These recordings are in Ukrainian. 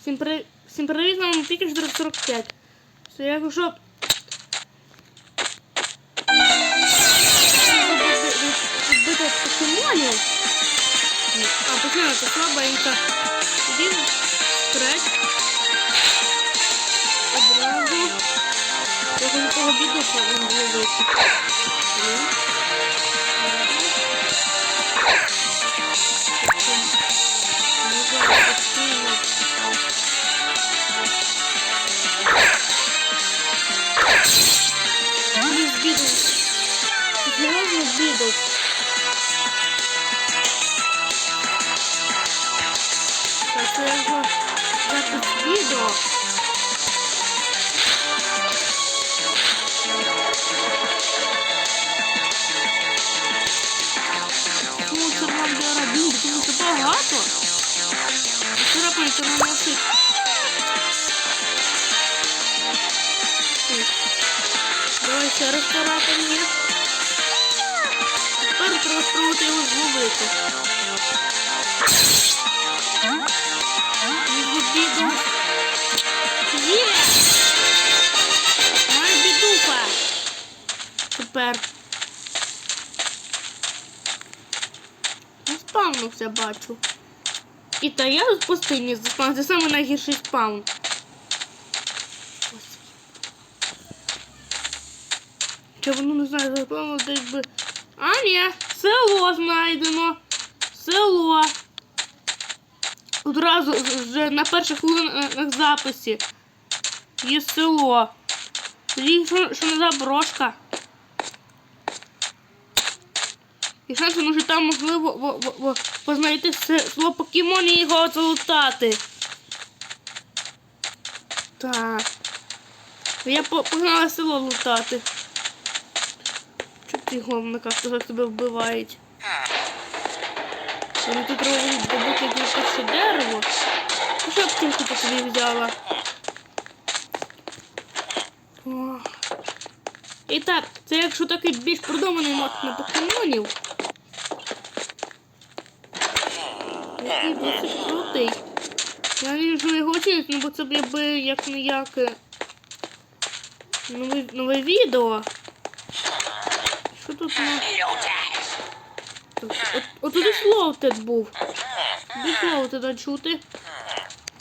Всім, при... Всім привіт, тільки 445. Все, якщо... Збити покемонів. А, починати слабенько. Тоді вперед. Одразу. Я хочу того біду, що він з'явився. Блин, біду. Так, я його запис відео. Ще царапай мені. Тепер треба спробувати його зловити. Його. Є! Бідуха. Тепер. Спавнувся, бачу. І та я з пустині заспав. Це найгірший спаун. Чи воно не знаю, запевно десь би. А, ні, село знайдено. Село. Одразу вже на перших хвилинах записі. Є село. Тоді що, що не заброшка. І шанси, може там можливо во, во, во, познайти се- село покемон і його залутати. Так. Я погнала село лутати. Чого ті головника хто тебе вбивають? Вони тут роблять добути якесь перше дерево. Ну, що тільки ти собі взяла? І так, це якщо такий більш продуманий мод на покемонів. Який досить крутий. Я вижу його оцінити, ну бо це б як не як нове відео. Що тут у нас? От, туди слоутед був. Де слоутеда чути?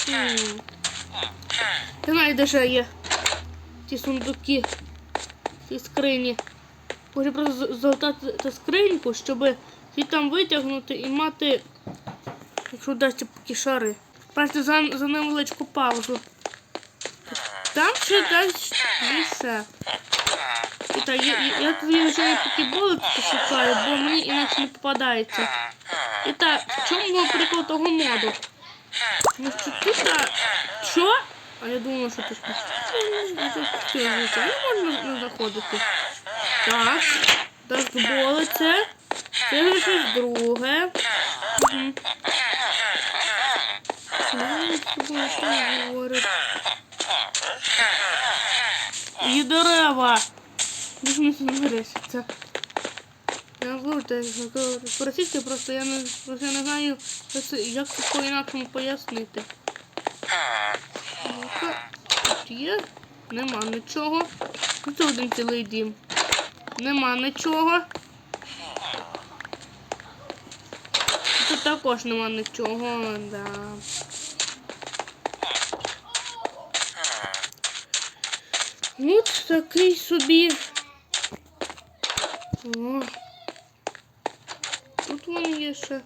Хм. Де ще є ті сундуки, ті скрині. Може просто з- залатати ту скриньку, щоб її там витягнути і мати, якщо вдасться поки шари. Бачите, за, за невеличку паузу. Там ще десь більше. І так, я, я, я твої вже покіболи шукаю, бо мені інакше не попадається. І так, в чому прикол того моду? Тому що тут, а, що? А я думала, що тут не можна не заходити. Так, дазболи це. Це вже щось друге. Угу. І дерева. Ми це вирішиться? Я говорю, російське просто я не, просто я не знаю, як це, по-інакшому пояснити. Тут є? Нема нічого. Ну, Це один цілий дім. Нема нічого. Тут також нема нічого, да. От такий собі. О. Тут вон є ще.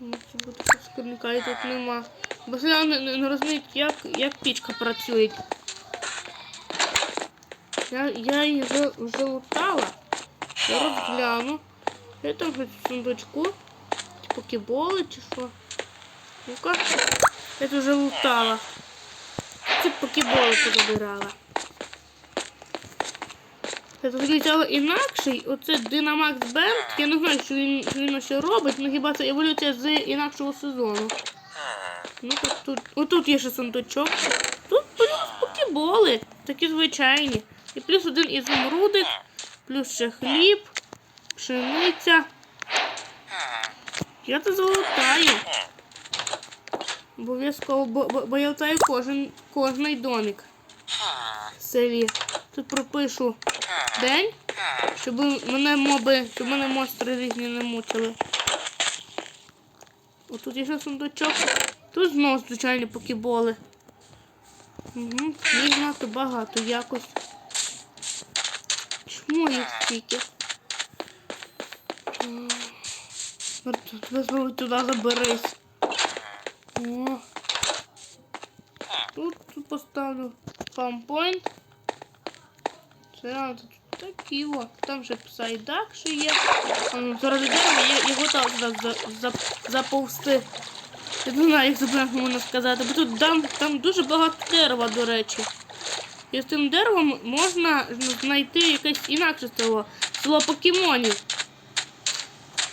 Ну, Це буде скорника і тут нема. Бо я не, не, не розуміють, як, як пічка працює. Я, я її вже, вже лутала. Я розгляну. Я там хоч в сундучку. Чи покеболи чи що. Ну-ка. Я тут вже лутала. Ці покеболи позабирала. Взяла інакший, оце Dynamax Band. Я не знаю, що він, що він ще робить, ну хіба це еволюція з інакшого сезону. Ну тут, тут, отут є ще сундучок. Тут плюс покеболи, такі звичайні. І плюс один ізумрудик, плюс ще хліб, пшениця. Я це залутаю. Обов'язково, бо, бо, бо я латаю кожен, кожний домик в селі. Тут пропишу день, щоб мене моби, щоб мене монстри різні не мучили. Отут є ще сундучок. Тут знову звичайні покеболи. Угу. Їх надто багато якось. Чому їх стільки? М, туди заберись. О. Тут, тут поставлю фампойнт. Це тут такі о. Там ще псайдак ще є. Ну, дерева я його там за, за, за, заповзти. Я не знаю, як це можна сказати, бо тут там, там дуже багато дерева, до речі. І з тим деревом можна знайти якесь інакше село. Село покемонів.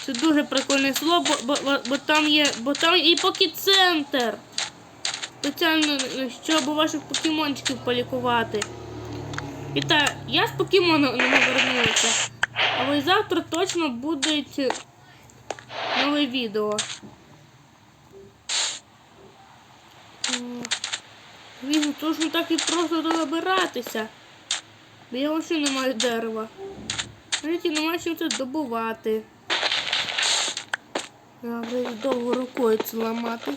Це дуже прикольне село, бо, бо, бо, там є. Бо там і покіцентр. Спеціально, щоб ваших покемончиків полікувати. І так, я з покемоном не повернувся. Але завтра точно буде нове відео. Він точно так і просто добиратися. Бо я взагалі не маю дерева. Навіть немає чим це добувати. Треба довго рукою це ламати.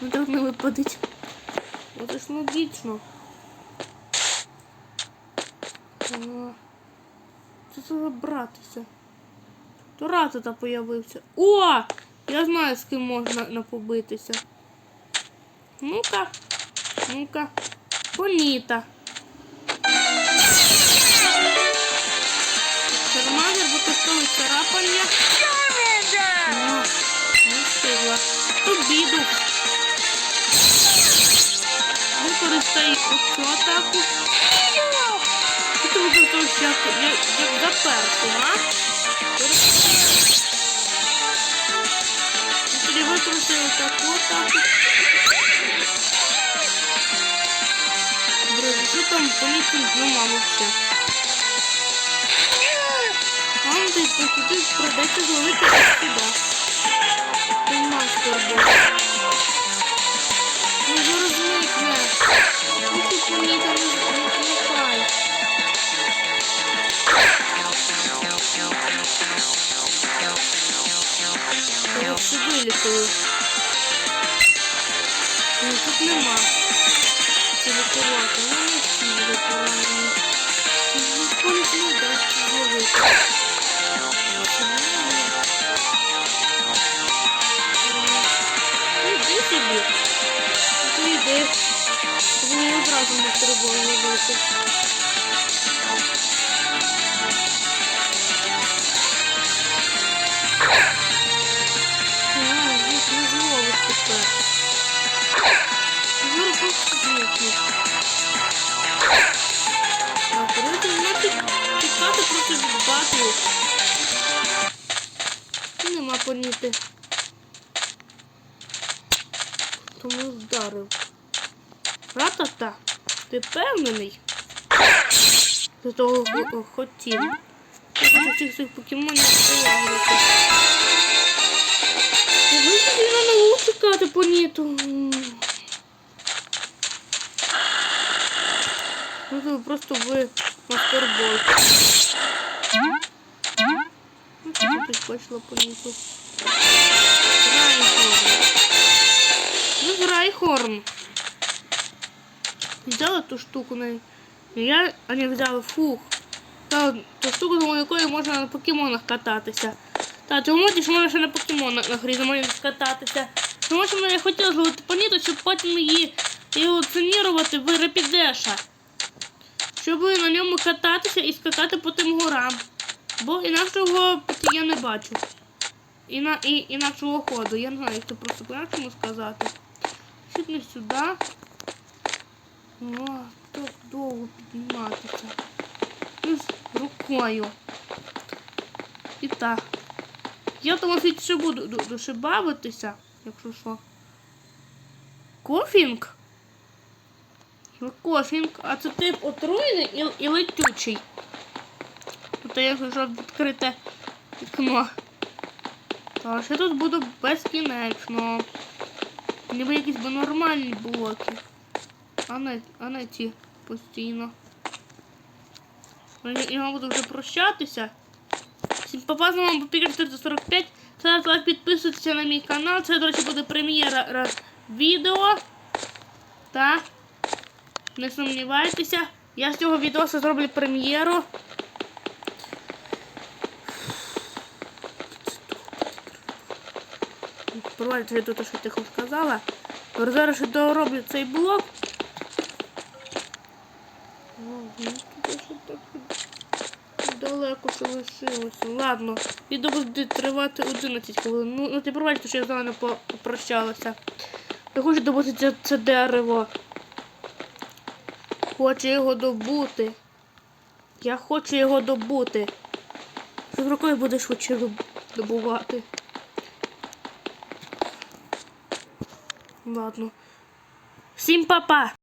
Ну так не випадить. Це ж логічно. О, Це треба братися. То ратата появився. О! Я знаю, з ким можна напобитися. Ну-ка. Ну-ка. Поніта. Шармазер використовує царапання. Ну, не встигла. Обіду. Використай оцю атаку. Використовуєш як, як, як за першу, а? Тоді використаю таку атаку. Друзі, що там помітно нема вообще? Вам десь посюди придеться зловити сюди. Мастер був. Ну зараз зникне. Ну тут помітно не все. Ну тут нема. Це витирати. Ну не всі витираємо. Ніхто не дасть зловити. Ну, Іди собі. Ну, то йди. Вони одразу не треба ловити. Нема поніти. Тому вдарив. Ратата, ти впевнений? До того хо- хотів. Я цих цих покемонів полагодити. Ви на нову чекати поніту. Ну то просто ви мастербол. Ну тут поніту? Райхорн. Ну, Райхорн. Взяла ту штуку на... Я, а не взяла, фух. Та, ту штуку, за якою можна на покемонах кататися. Та, ти можеш можна ще на покемонах на грі кататися. Тому що я хотіла зловити поніту, щоб потім її еволюціонувати в репідеша. Щоб на ньому кататися і скакати по тим горам. Бо інакшого я не бачу. Іна, і, інакшого ходу. Я не знаю, як це просто по-іншому сказати. Чуть не сюди. О, так довго підніматися. Ну, з рукою. І так. Я тому ще буду ду- дуже бавитися, якщо що. Кофінг? Ну, Кофінг, а це тип отруєний і, і летючий. Тут я зайшов відкрите вікно. А ще тут буду безкінечно. Ніби якісь би нормальні блоки. А не, а не ті постійно. Я, я буду вже прощатися. Всім папа, з вами Пікер 445. Ставте лайк, підписуйтесь на мій канал. Це, до речі, буде прем'єра ра- відео. Та не сумнівайтеся. Я з цього відео зроблю прем'єру. Провальте я тут, що тихо сказала. Зараз ще дороблю цей блок. О, ну, тут ще так далеко ще лишилося. Ладно, відео буде тривати 11 хвилин. Ну, ну ти пробачте, що я з вами попрощалася. Я хочу добути це дерево. Хочу його добути. Я хочу його добути. Ти з рукою будеш хоче добувати. Ладно. Всім па-па!